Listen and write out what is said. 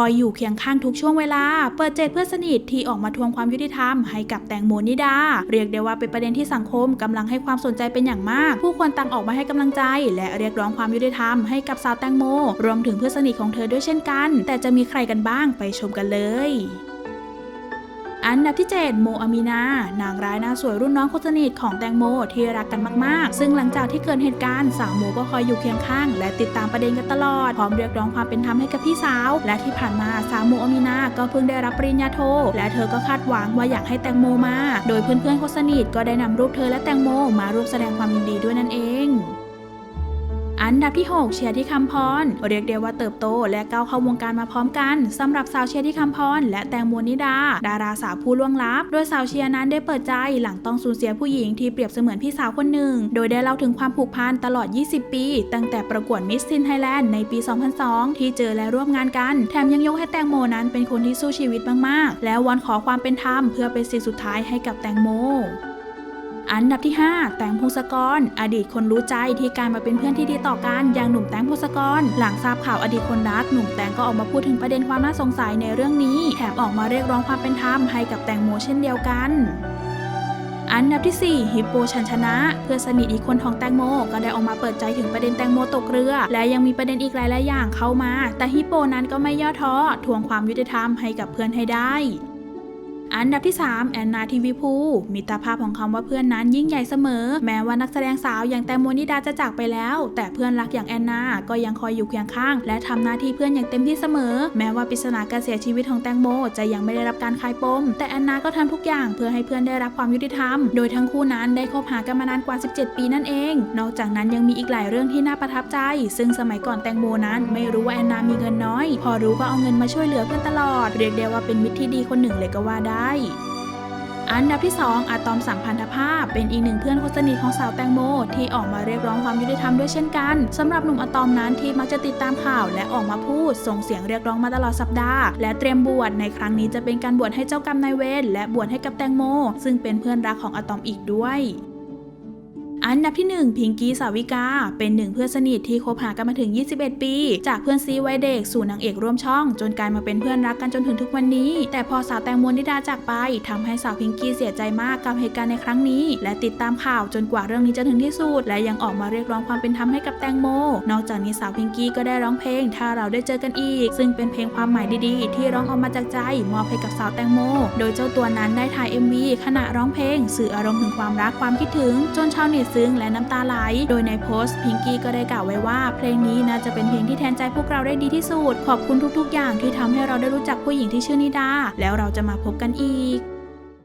คอยอยู่เคียงข้างทุกช่วงเวลา เปิดเจตเพื่อนสนิทที่ออกมาทวงความยุติธรรมให้กับแตงโมนิดา เรียกได้ว่าเป็นประเด็นที่สังคมกำลังให้ความสนใจเป็นอย่างมาก ผู้คนต่างออกมาให้กำลังใจ และเรียกร้องความยุติธรรมให้กับสาวแตงโม รวมถึงเพื่อนสนิทของเธอด้วยเช่นกัน แต่จะมีใครกันบ้างไปชมกันเลย ดับที่ 7 โมอามีนา นางร้ายหน้าสวยรุ่นน้องคนสนิทของแตงโมที่รักกันมากๆ ซึ่งหลังจากที่เกิดเหตุการณ์สาวโมก็คอยอยู่เคียงข้าง และติดตามประเด็นกันตลอด พร้อมเรียกร้องความเป็นธรรมให้กับพี่สาว และที่ผ่านมาสาวโมอามีนาก็เพิ่งได้รับปริญญาโท และเธอก็คาดหวังว่าอยากให้แตงโมมา โดยเพื่อนๆคนสนิทก็ได้นำรูปเธอและแตงโมมาร่วมแสดงความยินดีด้วยนั่นเอง อันดับที่ 6 เชียร์ที่คำพร เรียกได้ว่าเติบโตและก้าวเข้าวงการมาพร้อมกันสำหรับสาวเชียร์ที่คำพร และแตงโมนิดา ดาราสาวผู้ล่วงลับ โดยสาวเชียร์นั้นได้เปิดใจหลังต้องสูญเสียผู้หญิงที่เปรียบเสมือนพี่สาวคนหนึ่ง โดยได้เล่าถึงความผูกพันตลอด 20 ปี ตั้งแต่ประกวดมิสซินไทยแลนด์ในปี 2002 ที่เจอและร่วมงานกัน แถมยังยกให้แตงโมนั้นเป็นคนที่สู้ชีวิตมากๆ แล้ววอนขอความเป็นธรรมเพื่อเป็นสิ่งสุดท้ายให้กับแตงโม อันดับที่ 5 แตงพงศกร อดีตคนรู้ใจที่การมาเป็นเพื่อนที่ดีต่อกันอย่างหนุ่มแตงพงศกร หลังทราบข่าวอดีตคนรักหนุ่มแตงก็ออกมาพูดถึงประเด็นความน่าสงสัยในเรื่องนี้ แถมออกมาเรียกร้องความเป็นธรรมให้กับแตงโมเช่นเดียวกันอันดับที่ 4 ฮิปโปชันชนะ เพื่อนสนิทอีกคนของแตงโม ก็ได้ออกมาเปิดใจถึงประเด็นแตงโมตกเรือ และยังมีประเด็นอีกหลายๆอย่างเข้ามา แต่ฮิปโปนั้นก็ไม่ย่อท้อทวงความยุติธรรมให้กับเพื่อนให้ได้ อันดับที่ 3 แอนนาทีวีพูมิตรภาพของคำว่าเพื่อนนั้นยิ่งใหญ่เสมอ แม้ว่านักแสดงสาวอย่างแตงโมนิดาจะจากไปแล้ว แต่เพื่อนรักอย่างแอนนาก็ยังคอยอยู่เคียงข้าง และทำหน้าที่เพื่อนอย่างเต็มที่เสมอ แม้ว่าปริศนาการเสียชีวิตของแตงโมจะยังไม่ได้รับการคลายปม แต่แอนนาก็ทำทุกอย่างเพื่อให้เพื่อนได้รับความยุติธรรม โดยทั้งคู่นั้นได้คบหากันมานานกว่า 17 ปีนั่นเอง นอกจากนั้นยังมีอีกหลายเรื่องที่น่าประทับใจ ซึ่งสมัยก่อนแตงโมนั้น ไม่รู้ว่าแอนนามีเงินน้อย พอรู้ก็เอาเงินมาช่วยเหลือเพื่อนตลอด เรียกได้ว่าเป็นมิตรที่ดีคนหนึ่งเลยก็ว่าได้อันดับที่ 2อะตอมสัมพันธภาพ เป็นอีกหนึ่งเพื่อนคนสนิทของสาวแตงโม ที่ออกมาเรียกร้องความยุติธรรมด้วยเช่นกันสำหรับหนุ่มอะตอมนั้นที่มักจะติดตามข่าว และออกมาพูด ส่งเสียงเรียกร้องมาตลอดสัปดาห์ และเตรียมบวชในครั้งนี้จะเป็นการบวชให้เจ้ากรรมนายเวรและบวชให้กับแตงโม ซึ่งเป็นเพื่อนรักของอะตอมอีกด้วย อันดับที่ 1 พิงกี้สาวิกา เป็นหนึ่งเพื่อนสนิทที่คบหากันมาถึง 21 ปี จากเพื่อนซีวัยเด็กสู่นางเอกร่วมช่อง จนกลายมาเป็นเพื่อนรักกันจนถึงทุกวันนี้ แต่พอสาวแตงโมนิดาจากไปทำให้สาวพิงกี้เสียใจมากกับเหตุการณ์ในครั้งนี้ และติดตามข่าวจนกว่าเรื่องนี้จะถึงที่สุด และยังออกมาเรียกร้องความเป็นธรรมให้กับแตงโม นอกจากนี้สาวพิงกี้ก็ได้ร้องเพลง ถ้าเราได้เจอกันอีก ซึ่งเป็นเพลงความหมายดีๆ ที่ร้องออกมาจากใจ มอบให้กับสาวแตงโม โดยเจ้าตัวนั้นได้ถ่าย MV ขณะร้องเพลง สื่ออารมณ์ถึงความรักความคิดถึง จนชาวเน็ตซึ้งและน้ำตาไหล โดยในโพสต์พิงกี้ก็ได้กล่าวไว้ว่า เพลงนี้นะจะเป็นเพลงที่แทนใจพวกเราได้ดีที่สุด ขอบคุณทุกๆ อย่างที่ทำให้เราได้รู้จักผู้หญิงที่ชื่อนิดา แล้วเราจะมาพบกันอีก